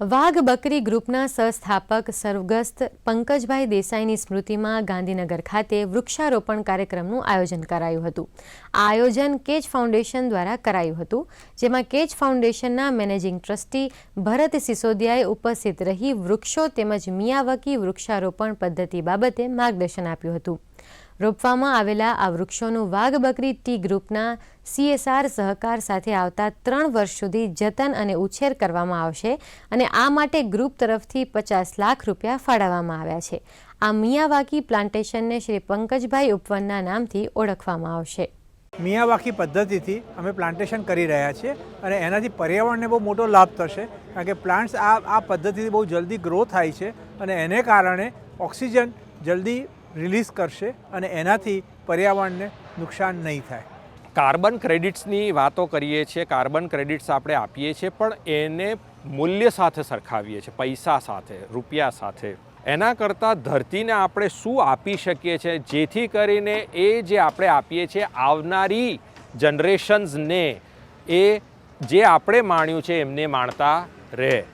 વાઘ બકરી ગ્રુપના સહસ્થાપક સર્વગ્રસ્ત પંકજભાઈ દેસાઈની સ્મૃતિમાં ગાંધીનગર ખાતે વૃક્ષારોપણ કાર્યક્રમનું આયોજન કરાયું હતું. આ આયોજન કેચ ફાઉન્ડેશન દ્વારા કરાયું હતું, જેમાં કેચ ફાઉન્ડેશનના મેનેજિંગ ટ્રસ્ટી ભરત સિસોદિયાએ ઉપસ્થિત રહી વૃક્ષો તેમજ મિયાવકી વૃક્ષારોપણ પદ્ધતિ બાબતે માર્ગદર્શન આપ્યું હતું. રોપવામાં આવેલા આ વૃક્ષોનું વાઘ બકરી ટી ગ્રુપના સીએસઆર સહકાર સાથે આવતા ત્રણ વર્ષ સુધી જતન અને ઉછેર કરવામાં આવશે અને આ માટે ગ્રુપ તરફથી પચાસ લાખ રૂપિયા ફાળવવામાં આવ્યા છે. આ મિયાવાકી પ્લાન્ટેશનને શ્રી પંકજભાઈ ઉપવનના નામથી ઓળખવામાં આવશે. મિયાવાકી પદ્ધતિથી અમે પ્લાન્ટેશન કરી રહ્યા છીએ અને એનાથી પર્યાવરણને બહુ મોટો લાભ થશે, કારણ કે પ્લાન્ટ્સ આ આ પદ્ધતિથી બહુ જલ્દી ગ્રો થાય છે અને એને કારણે ઓક્સિજન જલ્દી રિલીઝ કરશે અને એનાથી પર્યાવરણને નુકસાન નહીં થાય. કાર્બન ક્રેડિટ્સની વાતો કરીએ છીએ, કાર્બન ક્રેડિટ્સ આપણે આપીએ છીએ, પણ એને મૂલ્ય સાથે સરખાવીએ છીએ, પૈસા સાથે, રૂપિયા સાથે. એના કરતાં ધરતીને આપણે શું આપી શકીએ છીએ? જેથી કરીને એ જે આપણે આપીએ છીએ આવનારી જનરેશન્સને એ જે આપણે માણ્યું છે એમને માણતા રહે.